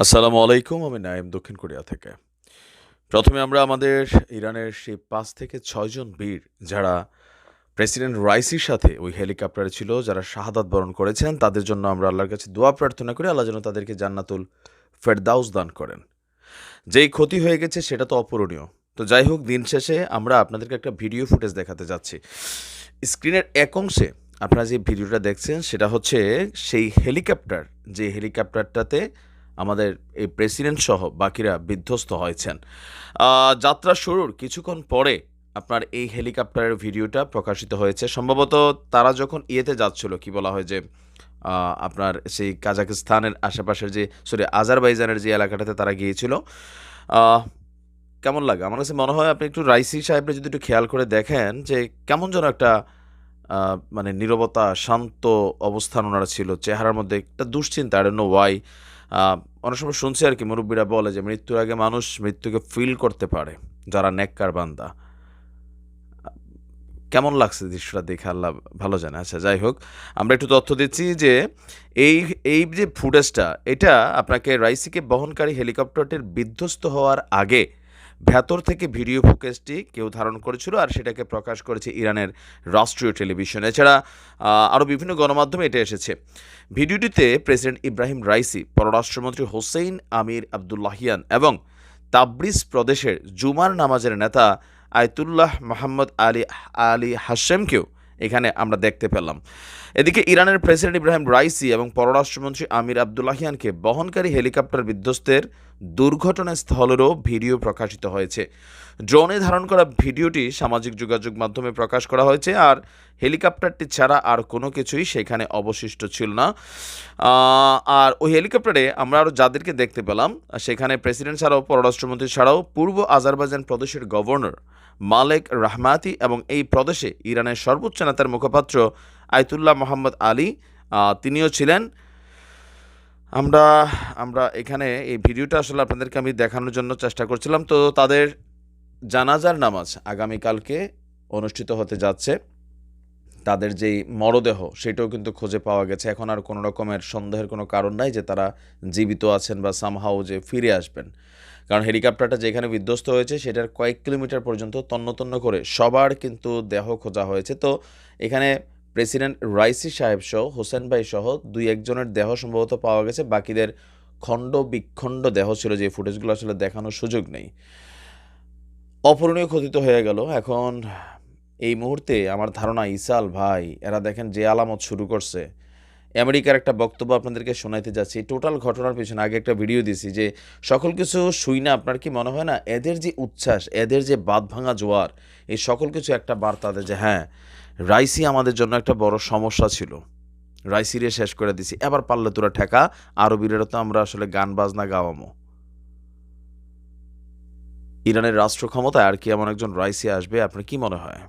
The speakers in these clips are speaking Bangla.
আসসালামু আলাইকুম, আমি নাইম দক্ষিণ কোরিয়া থেকে। প্রথমে আমরা আমাদের ইরানের সেই পাঁচ থেকে ছয়জন বীর, যারা প্রেসিডেন্ট রাইসির সাথে ওই হেলিকপ্টারে ছিল, যারা শাহাদাত বরণ করেছেন, তাদের জন্য আমরা আল্লাহর কাছে দোয়া প্রার্থনা করি, আল্লাহ যেন তাদেরকে জান্নাতুল ফেরদাউস দান করেন। যেই ক্ষতি হয়ে গেছে, সেটা তো অপূরণীয়। তো যাই হোক, দিন শেষে আমরা আপনাদেরকে একটা ভিডিও ফুটেজ দেখাতে যাচ্ছি। স্ক্রিনের এক অংশে আপনারা যে ভিডিওটা দেখছেন, সেটা হচ্ছে সেই হেলিকপ্টার, যে হেলিকপ্টারটাতে আমাদের এই প্রেসিডেন্ট সহ বাকিরা বিধ্বস্ত হয়েছেন। যাত্রা শুরুর কিছুক্ষণ পরে আপনার এই হেলিকপ্টারের ভিডিওটা প্রকাশিত হয়েছে। সম্ভবত তারা যখন ইয়েতে যাচ্ছিল, কি বলা হয় যে আপনার সেই কাজাকিস্তানের আশেপাশের যে সরি আজারবাইজানের যে এলাকাটাতে তারা গিয়েছিল। কেমন লাগে? আমার কাছে মনে হয় আপনি একটু রাইসি সাহেবরা যদি একটু খেয়াল করে দেখেন যে, কেমন যেন একটা মানে নীরবতা, শান্ত অবস্থান ওনারা ছিল। চেহারার মধ্যে একটা দুশ্চিন্তা আই নো ওয়াই অনেক সময় শুনছি আর কি, মুরব্বীরা বলে যে মৃত্যুর আগে মানুষ মৃত্যুকে ফিল করতে পারে, যারা নেককার বান্দা। কেমন লাগছে দৃশ্যটা দেখে? আল্লাহ ভালো জানে। আচ্ছা যাই হোক, আমরা একটু তথ্য দিচ্ছি যে এই এই যে ফুটেজটা এটা আপনাকে রাইসিকে বহনকারী হেলিকপ্টারটির বিধ্বস্ত হওয়ার আগে ভেতর থেকে ভিডিও ফুটেজটি কেউ ধারণ করেছিল আর সেটাকে প্রকাশ করেছে ইরানের রাষ্ট্রীয় টেলিভিশন। এছাড়া আরও বিভিন্ন গণমাধ্যমে এটা এসেছে। ভিডিওটিতে প্রেসিডেন্ট ইব্রাহিম রাইসি, পররাষ্ট্রমন্ত্রী হোসেইন আমির আবদুল্লাহিয়ান এবং তাবরিজ প্রদেশের জুমার নামাজের নেতা আয়তুল্লাহ মোহাম্মদ আলী আলী হাশেমকেও এখানে আমরা দেখতে পেলাম। এদিকে ইরানের প্রেসিডেন্ট ইব্রাহিম রাইসি এবং পররাষ্ট্রমন্ত্রী আমির আবদুল্লাহিয়ানকে বহনকারী হেলিকপ্টার বিধ্বস্তের দুর্ঘটনাস্থলেরও ভিডিও প্রকাশিত হয়েছে। ড্রোনে ধারণ করা ভিডিওটি সামাজিক যোগাযোগ মাধ্যমে প্রকাশ করা হয়েছে আর হেলিকপ্টারটি ছাড়া আর কোনো কিছুই সেখানে অবশিষ্ট ছিল না। আর ওই হেলিকপ্টারে আমরা আরও যাদেরকে দেখতে পেলাম, সেখানে প্রেসিডেন্ট ছাড়াও, পররাষ্ট্রমন্ত্রী ছাড়াও, পূর্ব আজারবাইজান প্রদেশের গভর্নর মালেক রাহমাতি এবং এই প্রদেশে ইরানের সর্বোচ্চ নেতার মুখপাত্র আয়তুল্লাহ মোহাম্মদ আলী তিনিও ছিলেন। আমরা আমরা এখানে এই ভিডিওটা আসলে আপনাদেরকে আমি দেখানোর জন্য চেষ্টা করছিলাম। তো তাদের জানাজার নামাজ আগামীকালকে অনুষ্ঠিত হতে যাচ্ছে। তাদের যেই মরদেহ, সেটাও কিন্তু খুঁজে পাওয়া গেছে। এখন আর কোনো রকমের সন্দেহের কোনো কারণ নাই যে তারা জীবিত আছেন বা সামহাও যে ফিরে আসবেন। কারণ হেলিকপ্টারটা যেখানে বিধ্বস্ত হয়েছে, সেটার কয়েক কিলোমিটার পর্যন্ত তন্ন তন্ন করে সবার কিন্তু দেহ খোঁজা হয়েছে। তো এখানে প্রেসিডেন্ট রাইসি সাহেব সহ, হোসেন ভাই সহ দুই একজনের দেহ সম্ভবত পাওয়া গেছে। বাকিদের খণ্ড বিখণ্ড দেহ ছিল, যে ফুটেজগুলো আসলে দেখানোর সুযোগ নেই। অপূরণীয় ক্ষতিত হয়ে গেল। এখন এই মুহূর্তে আমার ধারণা ইসাল ভাই, এরা দেখেন যে আলামত শুরু করছে। আমেরিকার একটা বক্তব্য আপনাদেরকে শোনাইতে যাচ্ছি। টোটাল ঘটনার পিছনে আগে একটা ভিডিও দিছি যে, সকল কিছু শুই না, আপনার কি মনে হয় না, এদের যে উচ্ছ্বাস, এদের যে বাদ ভাঙা জোয়ার, এই সকল কিছু একটা বার্তা দেয় যে হ্যাঁ রাইসি আমাদের জন্য একটা বড় সমস্যা ছিল। রাইসিরে শেষ করে দিছি। এবার পারলে তোরা ঠেকা আরবিরা তো আমরা আসলে গান বাজনা গাওয়ামো। ইরানের রাষ্ট্র ক্ষমতায় আর কি এমন একজন রাইসি আসবে আপনার কি মনে হয়?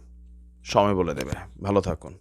সময় বলে দেবে। ভালো থাকুন।